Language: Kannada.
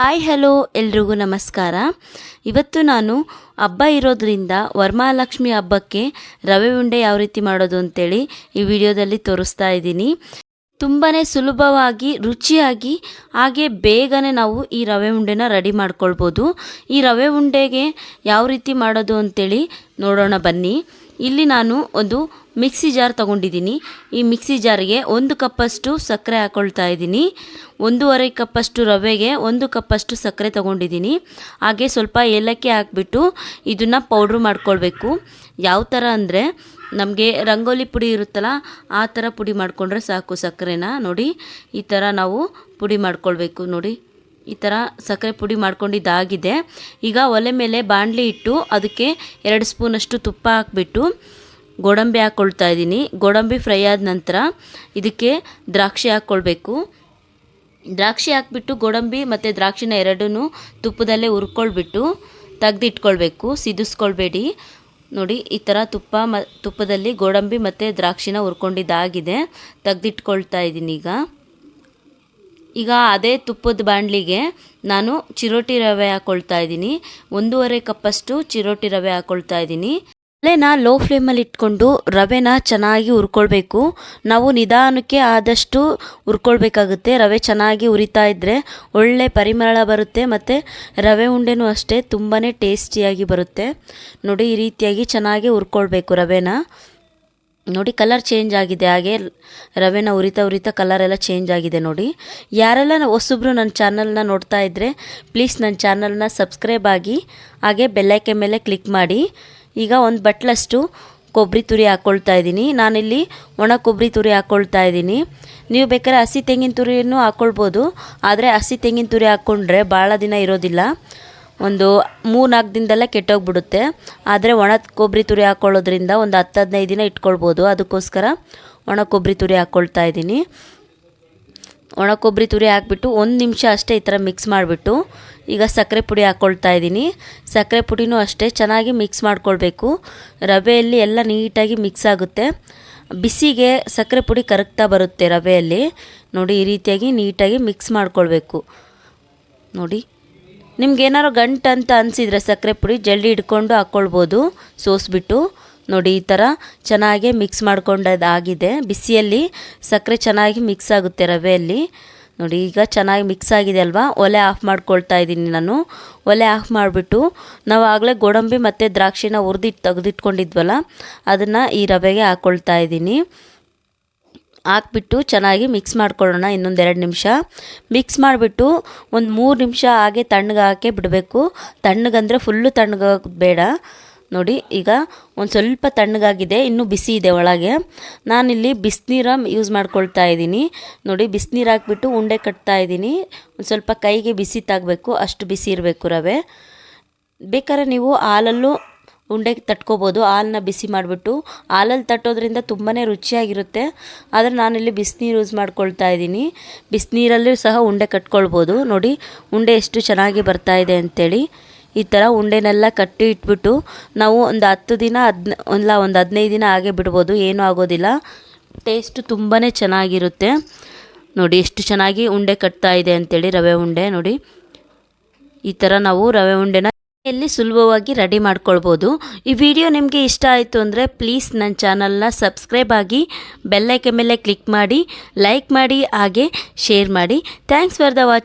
ಹಾಯ್, ಹಲೋ, ಎಲ್ರಿಗೂ ನಮಸ್ಕಾರ. ಇವತ್ತು ನಾನು ಹಬ್ಬ ಇರೋದ್ರಿಂದ ವರಮಹಾಲಕ್ಷ್ಮಿ ಹಬ್ಬಕ್ಕೆ ರವೆ ಉಂಡೆ ಯಾವ ರೀತಿ ಮಾಡೋದು ಅಂತೇಳಿ ಈ ವಿಡಿಯೋದಲ್ಲಿ ತೋರಿಸ್ತಾ ಇದ್ದೀನಿ. ತುಂಬಾ ಸುಲಭವಾಗಿ, ರುಚಿಯಾಗಿ, ಹಾಗೆ ಬೇಗನೆ ನಾವು ಈ ರವೆ ಉಂಡೆನ ರೆಡಿ ಮಾಡ್ಕೊಳ್ಬೋದು. ಈ ರವೆ ಉಂಡೆಗೆ ಯಾವ ರೀತಿ ಮಾಡೋದು ಅಂತೇಳಿ ನೋಡೋಣ ಬನ್ನಿ. ಇಲ್ಲಿ ನಾನು ಒಂದು ಮಿಕ್ಸಿ ಜಾರ್ ತಗೊಂಡಿದ್ದೀನಿ. ಈ ಮಿಕ್ಸಿ ಜಾರಿಗೆ ಒಂದು ಕಪ್ಪಷ್ಟು ಸಕ್ಕರೆ ಹಾಕ್ಕೊಳ್ತಾ ಇದ್ದೀನಿ. ಒಂದೂವರೆ ಕಪ್ಪಷ್ಟು ರವೆಗೆ ಒಂದು ಕಪ್ಪಷ್ಟು ಸಕ್ಕರೆ ತಗೊಂಡಿದ್ದೀನಿ. ಹಾಗೆ ಸ್ವಲ್ಪ ಏಲಕ್ಕಿ ಹಾಕ್ಬಿಟ್ಟು ಇದನ್ನು ಪೌಡ್ರ್ ಮಾಡ್ಕೊಳ್ಬೇಕು. ಯಾವ ಥರ ಅಂದರೆ ನಮಗೆ ರಂಗೋಲಿ ಪುಡಿ ಇರುತ್ತಲ್ಲ, ಆ ಥರ ಪುಡಿ ಮಾಡಿಕೊಂಡ್ರೆ ಸಾಕು ಸಕ್ಕರೆನ. ನೋಡಿ, ಈ ಥರ ನಾವು ಪುಡಿ ಮಾಡ್ಕೊಳ್ಬೇಕು. ನೋಡಿ. ಈ ಥರ ಸಕ್ಕರೆ ಪುಡಿ ಮಾಡ್ಕೊಂಡಿದ್ದಾಗಿದೆ. ಈಗ ಒಲೆ ಮೇಲೆ ಬಾಣಲಿ ಇಟ್ಟು ಅದಕ್ಕೆ ಎರಡು ಸ್ಪೂನಷ್ಟು ತುಪ್ಪ ಹಾಕ್ಬಿಟ್ಟು ಗೋಡಂಬಿ ಹಾಕ್ಕೊಳ್ತಾ ಇದ್ದೀನಿ. ಗೋಡಂಬಿ ಫ್ರೈ ಆದ ನಂತರ ಇದಕ್ಕೆ ದ್ರಾಕ್ಷಿ ಹಾಕ್ಕೊಳ್ಬೇಕು ದ್ರಾಕ್ಷಿ ಹಾಕ್ಬಿಟ್ಟು ಗೋಡಂಬಿ ಮತ್ತು ದ್ರಾಕ್ಷಿನ ಎರಡನ್ನೂ ತುಪ್ಪದಲ್ಲೇ ಹುರ್ಕೊಳ್ಬಿಟ್ಟು ತೆಗ್ದಿಟ್ಕೊಳ್ಬೇಕು. ಸಿದಿಸ್ಕೊಳ್ಬೇಡಿ. ನೋಡಿ, ಈ ಥರ ತುಪ್ಪ ಮ ತುಪ್ಪದಲ್ಲಿ ಗೋಡಂಬಿ ಮತ್ತು ದ್ರಾಕ್ಷಿನ ಹುರ್ಕೊಂಡಿದ್ದಾಗಿದೆ. ತೆಗ್ದಿಟ್ಕೊಳ್ತಾ ಇದ್ದೀನಿ ಈಗ. ಈಗ ಅದೇ ತುಪ್ಪದ ಬಾಣಲಿಗೆ ನಾನು ಚಿರೋಟಿ ರವೆ ಹಾಕ್ಕೊಳ್ತಾ ಇದ್ದೀನಿ. ಒಂದೂವರೆ ಕಪ್ಪಷ್ಟು ಚಿರೋಟಿ ರವೆ ಹಾಕ್ಕೊಳ್ತಾ ಇದ್ದೀನಿ. ಒಲೆನ ಲೋ ಫ್ಲೇಮಲ್ಲಿ ಇಟ್ಕೊಂಡು ರವೆನ ಚೆನ್ನಾಗಿ ಹುರ್ಕೊಳ್ಬೇಕು. ನಾವು ನಿಧಾನಕ್ಕೆ ಆದಷ್ಟು ಹುರ್ಕೊಳ್ಬೇಕಾಗುತ್ತೆ. ರವೆ ಚೆನ್ನಾಗಿ ಉರಿತಾ ಇದ್ದರೆ ಒಳ್ಳೆ ಪರಿಮಳ ಬರುತ್ತೆ ಮತ್ತು ರವೆ ಉಂಡೆನೂ ಅಷ್ಟೇ ತುಂಬಾ ಟೇಸ್ಟಿಯಾಗಿ ಬರುತ್ತೆ. ನೋಡಿ ಈ ರೀತಿಯಾಗಿ ಚೆನ್ನಾಗಿ ಹುರ್ಕೊಳ್ಬೇಕು ರವೆನ. ನೋಡಿ ಕಲರ್ ಚೇಂಜ್ ಆಗಿದೆ. ಹಾಗೆ ರವೆನ ಉರಿತಾ ಉರಿತಾ ಕಲರ್ ಎಲ್ಲ ಚೇಂಜ್ ಆಗಿದೆ ನೋಡಿ. ಯಾರೆಲ್ಲ ಹೊಸಬ್ರು ನನ್ನ ಚಾನಲ್ನ ನೋಡ್ತಾ ಇದ್ದರೆ ಪ್ಲೀಸ್ ನನ್ನ ಚಾನಲ್ನ ಸಬ್ಸ್ಕ್ರೈಬ್ ಆಗಿ, ಹಾಗೆ ಬೆಲ್ಲೈಕೆ ಮೇಲೆ ಕ್ಲಿಕ್ ಮಾಡಿ. ಈಗ ಒಂದು ಬಟ್ಲಷ್ಟು ಕೊಬ್ಬರಿ ತುರಿ ಹಾಕ್ಕೊಳ್ತಾ ಇದ್ದೀನಿ. ನಾನಿಲ್ಲಿ ಒಣ ಕೊಬ್ಬರಿ ತುರಿ ಹಾಕ್ಕೊಳ್ತಾ ಇದ್ದೀನಿ. ನೀವು ಬೇಕಾದ್ರೆ ಹಸಿ ತೆಂಗಿನ ತುರಿಯನ್ನು ಹಾಕ್ಕೊಳ್ಬೋದು ಆದರೆ ಹಸಿ ತೆಂಗಿನ ತುರಿ ಹಾಕ್ಕೊಂಡ್ರೆ ಭಾಳ ದಿನ ಇರೋದಿಲ್ಲ. ಒಂದು ಮೂರು ನಾಲ್ಕು ದಿನದಲ್ಲೇ ಕೆಟ್ಟೋಗ್ಬಿಡುತ್ತೆ. ಆದರೆ ಒಣ ಕೊಬ್ಬರಿ ತುರಿ ಹಾಕ್ಕೊಳ್ಳೋದ್ರಿಂದ ಒಂದು ಹತ್ತು ಹದಿನೈದು ದಿನ ಇಟ್ಕೊಳ್ಬೋದು. ಅದಕ್ಕೋಸ್ಕರ ಒಣ ಕೊಬ್ಬರಿ ತುರಿ ಹಾಕ್ಕೊಳ್ತಾ ಇದ್ದೀನಿ. ಒಣ ಕೊಬ್ಬರಿ ತುರಿ ಹಾಕ್ಬಿಟ್ಟು ಒಂದು ನಿಮಿಷ ಅಷ್ಟೇ ಈ ಥರ ಮಿಕ್ಸ್ ಮಾಡಿಬಿಟ್ಟು ಈಗ ಸಕ್ಕರೆ ಪುಡಿ ಹಾಕ್ಕೊಳ್ತಾ ಇದ್ದೀನಿ. ಸಕ್ಕರೆ ಪುಡಿನೂ ಅಷ್ಟೇ ಚೆನ್ನಾಗಿ ಮಿಕ್ಸ್ ಮಾಡ್ಕೊಳ್ಬೇಕು. ರವೆಯಲ್ಲಿ ಎಲ್ಲ ನೀಟಾಗಿ ಮಿಕ್ಸ್ ಆಗುತ್ತೆ. ಬಿಸಿಗೆ ಸಕ್ಕರೆ ಪುಡಿ ಕರಗ್ತಾ ಬರುತ್ತೆ ರವೆಯಲ್ಲಿ. ನೋಡಿ ಈ ರೀತಿಯಾಗಿ ನೀಟಾಗಿ ಮಿಕ್ಸ್ ಮಾಡ್ಕೊಳ್ಬೇಕು. ನೋಡಿ. ನಿಮ್ಗೆ ಏನಾರು ಗಂಟು ಅಂತ ಅನಿಸಿದ್ರೆ ಸಕ್ಕರೆ ಪುಡಿ ಜಲ್ದಿ ಹಿಡ್ಕೊಂಡು ಹಾಕ್ಕೊಳ್ಬೋದು ಸೋಸ್ಬಿಟ್ಟು. ನೋಡಿ, ಈ ಥರ ಚೆನ್ನಾಗಿ ಮಿಕ್ಸ್ ಮಾಡ್ಕೊಂಡದಾಗಿದೆ. ಬಿಸಿಯಲ್ಲಿ ಸಕ್ಕರೆ ಚೆನ್ನಾಗಿ ಮಿಕ್ಸ್ ಆಗುತ್ತೆ ರವೆಯಲ್ಲಿ. ನೋಡಿ, ಈಗ ಚೆನ್ನಾಗಿ ಮಿಕ್ಸ್ ಆಗಿದೆ ಅಲ್ವಾ? ಒಲೆ ಆಫ್ ಮಾಡ್ಕೊಳ್ತಾ ಇದ್ದೀನಿ ನಾನು. ಒಲೆ ಆಫ್ ಮಾಡಿಬಿಟ್ಟು ನಾವು ಆಗಲೇ ಗೋಡಂಬಿ ಮತ್ತು ದ್ರಾಕ್ಷಿನ ಹುರಿದಿಟ್ಟು ತೆಗೆದಿಟ್ಕೊಂಡಿದ್ವಲ್ಲ, ಅದನ್ನು ಈ ರವೆಗೆ ಹಾಕ್ಕೊಳ್ತಾ ಇದ್ದೀನಿ. ಹಾಕ್ಬಿಟ್ಟು ಚೆನ್ನಾಗಿ ಮಿಕ್ಸ್ ಮಾಡ್ಕೊಳ್ಳೋಣ ಇನ್ನೊಂದೆರಡು ನಿಮಿಷ. ಮಿಕ್ಸ್ ಮಾಡಿಬಿಟ್ಟು ಒಂದು ಮೂರು ನಿಮಿಷ ಹಾಗೆ ತಣ್ಣಗೆ ಬಿಡಬೇಕು. ತಣ್ಣಗಂದರೆ ಫುಲ್ಲು ತಣ್ಣಗೆ ಬೇಡ. ನೋಡಿ, ಈಗ ಒಂದು ಸ್ವಲ್ಪ ತಣ್ಣಗಾಗಿದೆ, ಇನ್ನೂ ಬಿಸಿ ಇದೆ ಒಳಗೆ. ನಾನಿಲ್ಲಿ ಬಿಸಿನೀರ ಯೂಸ್ ಮಾಡ್ಕೊಳ್ತಾ ಇದ್ದೀನಿ. ನೋಡಿ, ಬಿಸಿನೀರು ಹಾಕ್ಬಿಟ್ಟು ಉಂಡೆ ಕಟ್ತಾ ಇದ್ದೀನಿ. ಒಂದು ಸ್ವಲ್ಪ ಕೈಗೆ ಬಿಸಿ ತಾಗಬೇಕು, ಅಷ್ಟು ಬಿಸಿ ಇರಬೇಕು ರವೆ. ಬೇಕಾದ್ರೆ ನೀವು ಹಾಲಲ್ಲೂ ಉಂಡೆ ತಟ್ಕೋಬೋದು, ಹಾಲನ್ನ ಬಿಸಿ ಮಾಡಿಬಿಟ್ಟು. ಹಾಲಲ್ಲಿ ತಟ್ಟೋದ್ರಿಂದ ತುಂಬಾ ರುಚಿಯಾಗಿರುತ್ತೆ. ಆದರೆ ನಾನಿಲ್ಲಿ ಬಿಸಿನೀರು ಯೂಸ್ ಮಾಡ್ಕೊಳ್ತಾ ಇದ್ದೀನಿ. ಬಿಸಿನೀರಲ್ಲೂ ಸಹ ಉಂಡೆ ಕಟ್ಕೊಳ್ಬೋದು. ನೋಡಿ, ಉಂಡೆ ಎಷ್ಟು ಚೆನ್ನಾಗಿ ಬರ್ತಾ ಇದೆ ಅಂಥೇಳಿ ಈ ಥರ ಉಂಡೆನೆಲ್ಲ ಕಟ್ಟಿ ಇಟ್ಬಿಟ್ಟು ನಾವು ಒಂದು ಹತ್ತು ದಿನ, ಹದ್ನ, ಅಲ್ಲ, ಒಂದು ಹದಿನೈದು ದಿನ ಹಾಗೆ ಬಿಡ್ಬೋದು. ಏನೂ ಆಗೋದಿಲ್ಲ. ಟೇಸ್ಟು ತುಂಬಾ ಚೆನ್ನಾಗಿರುತ್ತೆ. ನೋಡಿ, ಎಷ್ಟು ಚೆನ್ನಾಗಿ ಉಂಡೆ ಕಟ್ತಾ ಇದೆ ಅಂಥೇಳಿ ರವೆ ಉಂಡೆ. ನೋಡಿ, ಈ ಥರ ನಾವು ರವೆ ಉಂಡೆನ ಎಲ್ಲಿ ಸುಲಭವಾಗಿ ರೆಡಿ ಮಾಡ್ಕೊಳ್ಬೋದು. ಈ ವಿಡಿಯೋ ನಿಮಗೆ ಇಷ್ಟ ಆಯಿತು ಅಂದರೆ ಪ್ಲೀಸ್ ನನ್ನ ಚಾನಲ್ನ ಸಬ್ಸ್ಕ್ರೈಬ್ ಆಗಿ ಬೆಲ್ಲೈಕೆ ಮೇಲೆ ಕ್ಲಿಕ್ ಮಾಡಿ, ಲೈಕ್ ಮಾಡಿ, ಹಾಗೆ ಶೇರ್ ಮಾಡಿ. Thanks for the watch.